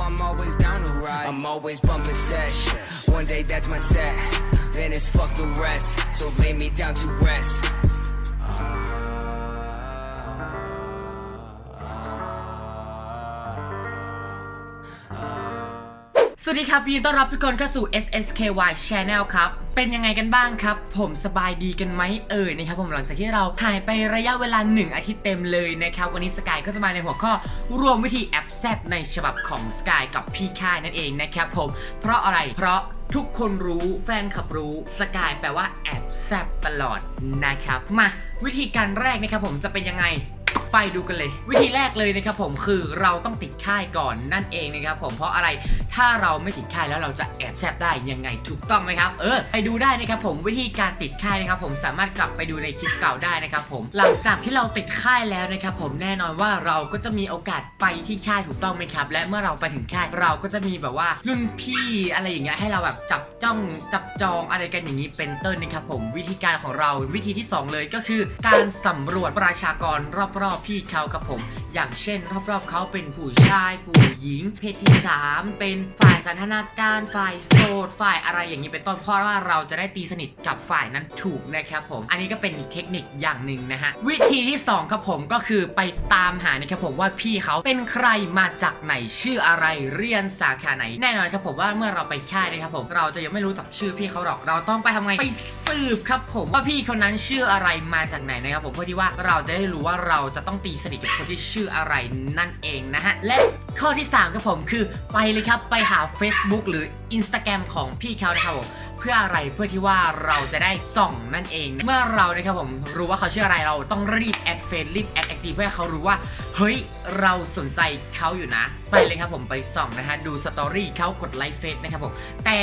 I'm always down to ride. I'm always bumping sesh. One day that's my set. Then it's fuck the rest. So lay me down to rest. สวัสดีครับยินดีต้อนรับทุกคนเข้าสู่ SSKY Channel ครับ เป็นยังไงกันบ้างครับ ผมสบายดีกันไหมเอ่ยนะครับผมหลังจากที่เราหายไประยะเวลา 1 อาทิตย์เต็มเลยนะครับวันนี้สกายก็จะมาในหัวข้อรวมวิธีแอปแซบในฉบับของสกายกับพี่ค่ายนั่นเองนะครับผมเพราะอะไรเพราะทุกคนรู้แฟนขับรู้สกายแปลว่าแอบแซบตลอดนะครับ มาวิธีการแรกนะครับผมจะเป็นยังไง ไปดูกันเลย วิธีแรกเลยนะครับผมคือเราต้องติดค่ายก่อนนั่นเองนะครับผมเพราะอะไรถ้าเราไม่ติดค่ายแล้วเราจะแอบแซบได้ยังไงถูกต้องไหมครับ เออไปดูได้นะครับผมวิธีการติดค่ายนะครับผมสามารถกลับไปดูในคลิปเก่าได้นะครับผมหลังจากที่เราติดค่ายแล้วนะครับผมแน่นอนว่าเราก็จะมีโอกาสไปที่ค่ายถูกต้องไหมครับ และเมื่อเราไปถึงค่ายเราก็จะมีแบบว่ารุ่นพี่อะไรอย่างเงี้ยให้เราแบบจับจ้องจับจองอะไรกันอย่างนี้เป็นต้นนะครับผมวิธีการของเราวิธีที่สองเลยก็คือ การสำรวจประชากรรอบๆพี่เขาครับผม อย่างเช่น รอบๆเขาเป็นผู้ชาย ผู้หญิง เพศที่สามเป็นฝ่ายสันทนาการฝ่ายโสดฝ่ายอะไรอย่างนี้เป็นต้นเพราะว่าเราจะได้ตีสนิทกับฝ่ายนั้นถูกนะครับผม อันนี้ก็เป็นเทคนิคอย่างหนึ่งนะฮะ วิธีที่สองครับผมก็คือไปตามหานะครับผมว่าพี่เขาเป็นใครมาจากไหนชื่ออะไรเรียนสาขาไหน แน่นอนครับผมว่าเมื่อเราไปค่ายนะครับผมเราจะยังไม่รู้จักชื่อพี่เขาหรอกเราต้องไปทำไงไปสืบครับผมว่าพี่คนนั้นชื่ออะไรมาจากไหนนะครับผมเพื่อที่ว่าเราจะได้รู้ว่าเราจะต้องตีสนิทกับคนที่ชื่ออะไรนั่นเองนะฮะ และข้อที่สามครับผมคือไปเลยครับ ไปหา Facebook หรือ Instagram ของพี่เขานะครับผม เพื่ออะไรเพื่อที่ว่าเราจะได้ส่องนั่นเอง เมื่อเรานะครับผมรู้ว่าเขาชื่ออะไรเราต้องรีบแอดเฟซรีบแอดไอจีเพื่อให้เขารู้ว่าเฮ้ยเราสนใจเขาอยู่นะ ไปเลยครับผมไปส่องนะฮะดูสตอรี่เขากดไลค์เฟซนะครับผมแต่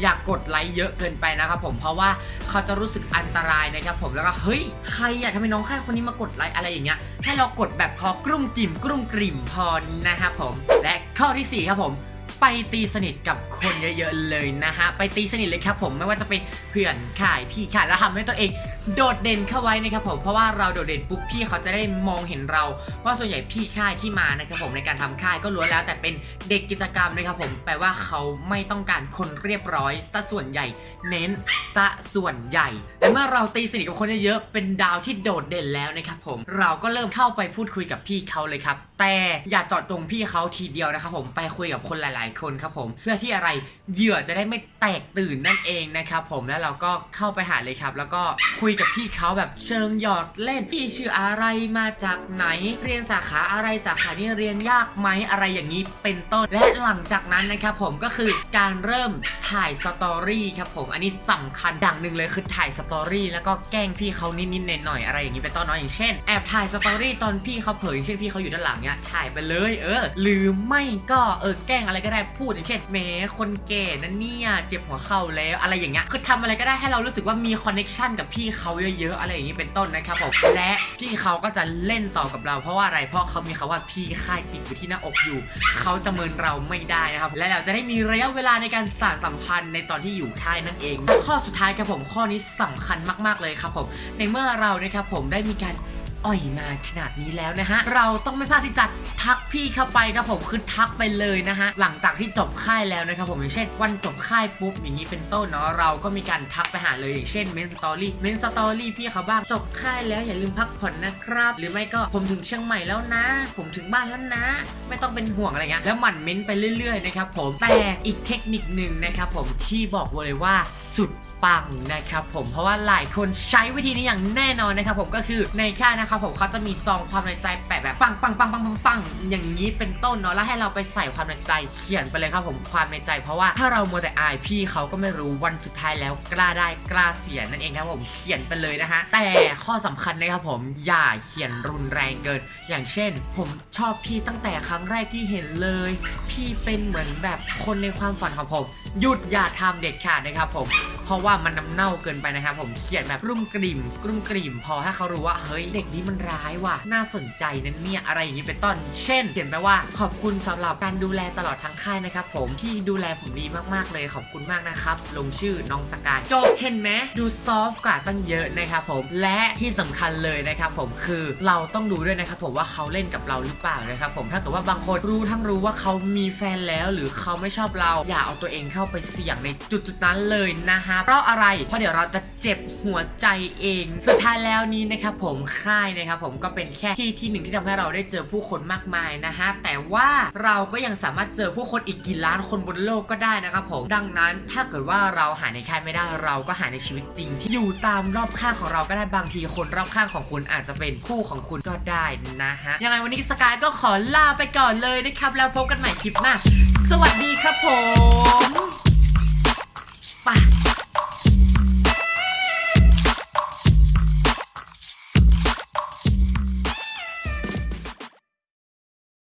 อย่ากกดไลค์เยอะเกินไปนะครับผมเพราะว่าเขาจะรู้สึกอันตรายนะครับผมแล้วก็เฮ้ยใครอะทำไมน้องแค่คนนี้มากดไลค์อะไรอย่างเงี้ยให้เรากดแบบพอกรุ่มจิ่มกรุ่มกริ่มพอนะครับผมและข้อที่สี่ครับผม ไปตีสนิทกับคนเยอะๆเลยนะฮะ ไปตีสนิทเลยครับผมไม่ว่าจะเป็นเพื่อนข่ายพี่ข่ายแล้วทำให้ตัวเอง โดดเด่นเข้าไว้นะครับผมเพราะว่าเราโดดเด่นปุ๊บพี่เขาจะได้มองเห็นเรา ว่าส่วนใหญ่พี่ค่ายที่มานะครับผมในการทำค่ายก็ล้วนแล้วแต่เป็นเด็กกิจกรรมนะครับผมแปลว่าเขาไม่ต้องการคนเรียบร้อยซะส่วนใหญ่ เน้นซะส่วนใหญ่แต่เมื่อเราตีสนิทกับคนเยอะๆเป็นดาวที่โดดเด่นแล้วนะครับผมเราก็เริ่มเข้าไปพูดคุยกับพี่เขาเลยครับ แต่อย่าเจาะจงพี่เขาทีเดียวนะครับผมไปคุยกับคนหลาย ๆ คนครับผม เพื่อที่อะไรเหยื่อจะได้ไม่แตกตื่นนั่นเองนะครับผมแล้วเราก็เข้าไปหาเลยครับ แล้วก็คุยกับพี่เขาแบบเชิงหยอดเล่นพี่ชื่ออะไรมาจากไหน เรียนสาขาอะไรสาขานี้เรียนยากไหมอะไรอย่างนี้เป็นต้น และหลังจากนั้นนะครับผมก็คือการเริ่มถ่ายสตอรี่ครับผมอันนี้สำคัญดังหนึ่งเลยคือถ่ายสตอรี่แล้วก็แกล้งพี่เขานิดๆหน่อยๆอะไรอย่างนี้เป็นต้นเนาะอย่างเช่นแอบถ่ายสตอรี่ตอนพี่เขาเผยอย่างเช่นพี่เขาอยู่ด้านหลังเนี้ยถ่ายไปเลยเออ หรือไม่ก็เออแกล้งอะไรก็ได้พูดอย่างเช่นแหมคนแก่นะเนี่ยเจ็บหัวเข่าแล้วอะไรอย่างเงี้ยคือทำอะไรก็ได้ให้เรารู้สึกว่ามีคอนเน็ชันกับพี่เขาเยอะๆอะไรอย่างนี้เป็นต้นนะครับผมและพี่เขาก็จะเล่นต่อกับเรา เพราะว่าอะไรเพราะเขามีคำว่าพี่ค่ายติดอยู่ที่หน้าอกอยู่เขาจะเมินเราไม่ได้นะครับและเราจะได้มีระยะเวลาในการสานสัมพันธ์ในตอนที่อยู่ค่ายนั่นเอง ข้อสุดท้ายครับผมข้อนี้สำคัญมากๆเลยครับผมในเมื่อเรานะครับผมได้มีการ อ่อยมาขนาดนี้แล้วนะฮะ เราต้องไม่พลาดที่จะทักพี่เข้าไปครับผมคือทักไปเลยนะฮะ หลังจากที่จบค่ายแล้วนะครับผมอย่างเช่นวันจบค่ายปุ๊บอย่างนี้เป็นต้นเนาะเราก็มีการทักไปหาเลยอย่างเช่นเมนสตอรี่เมนสตอรี่พี่เขาบ้างจบค่ายแล้วอย่าลืมพักผ่อนนะครับ หรือไม่ก็ผมถึงเชียงใหม่แล้วนะ ผมถึงบ้านแล้วนะ ไม่ต้องเป็นห่วงอะไรเงี้ยแล้วหมั่นเม้นไปเรื่อยๆนะครับผมแต่อีกเทคนิคหนึ่งนะครับผมที่บอกเลยว่าสุดปังนะครับผมเพราะว่าหลายคนใช้วิธีนี้อย่างแน่นอนนะครับผมก็คือในค่ายนะครับครับผมเขาจะมีซองความในใจแปะแบบปังปังปังปังปังปังอย่างนี้เป็นต้นเนาะแล้วให้เราไปใส่ความในใจเขียนไปเลยครับผมความในใจ เพราะว่าถ้าเรามัวแต่อายพี่เขาก็ไม่รู้วันสุดท้ายแล้วกล้าได้กล้าเสียนั่นเองครับผมเขียนไปเลยนะฮะแต่ข้อสำคัญนะครับผมอย่าเขียนรุนแรงเกิน อย่างเช่น ผมชอบพี่ตั้งแต่ครั้งแรกที่เห็นเลย พี่เป็นเหมือนแบบคนในความฝันของผมหยุดอย่าทำเด็ดขาดนะครับผมเพราะว่ามันน้ำเน่าเกินไปนะครับผมเขียนแบบรุ่มกริ่มกรุ่มกริ่มพอให้เขารู้ว่าเฮ้ยเด็กนี้มันร้ายว่ะ น่าสนใจนะเนี่ยอะไรอย่างนี้เป็นต้น เช่น เขียนไปว่าขอบคุณสำหรับการดูแลตลอดทั้งค่ายนะครับผมที่ดูแลผมดีมากๆเลยขอบคุณมากนะครับ ลงชื่อน้องสกายจบเห็นไหมดูซอฟต์กว่าตั้งเยอะนะครับผมและที่สำคัญเลยนะครับผมคือเราต้องดูด้วยนะครับผมว่าเขาเล่นกับเราหรือเปล่านะครับผมถ้าเกิดว่าบางคนรู้ทั้งรู้ว่าเขามีแฟนแล้ว หรือเขาไม่ชอบเราอย่าเอาตัวเองเข้าไปเสี่ยงในจุดจุดๆนั้นเลยนะฮะเพราะอะไรเพราะเดี๋ยวเราจะเจ็บหัวใจเอง สุดท้ายแล้วนี้นะครับผมค่ายนะครับผมก็เป็นแค่ที่ที่หนึ่งที่ทำให้เราได้เจอผู้คนมากมายนะฮะแต่ว่าเราก็ยังสามารถเจอผู้คนอีกกี่ล้านคนบนโลกก็ได้นะครับผมดังนั้นถ้าเกิดว่าเราหาในค่ายไม่ได้เราก็หาในชีวิตจริง ที่อยู่ตามรอบข้างของเราก็ได้บางทีคนรอบข้างของคุณอาจจะเป็นคู่ของคุณก็ได้นะฮะยังไงวันนี้สกายก็ขอลาไปก่อนเลยนะครับแล้วพบกันใหม่คลิปหน้าสวัสดีครับผม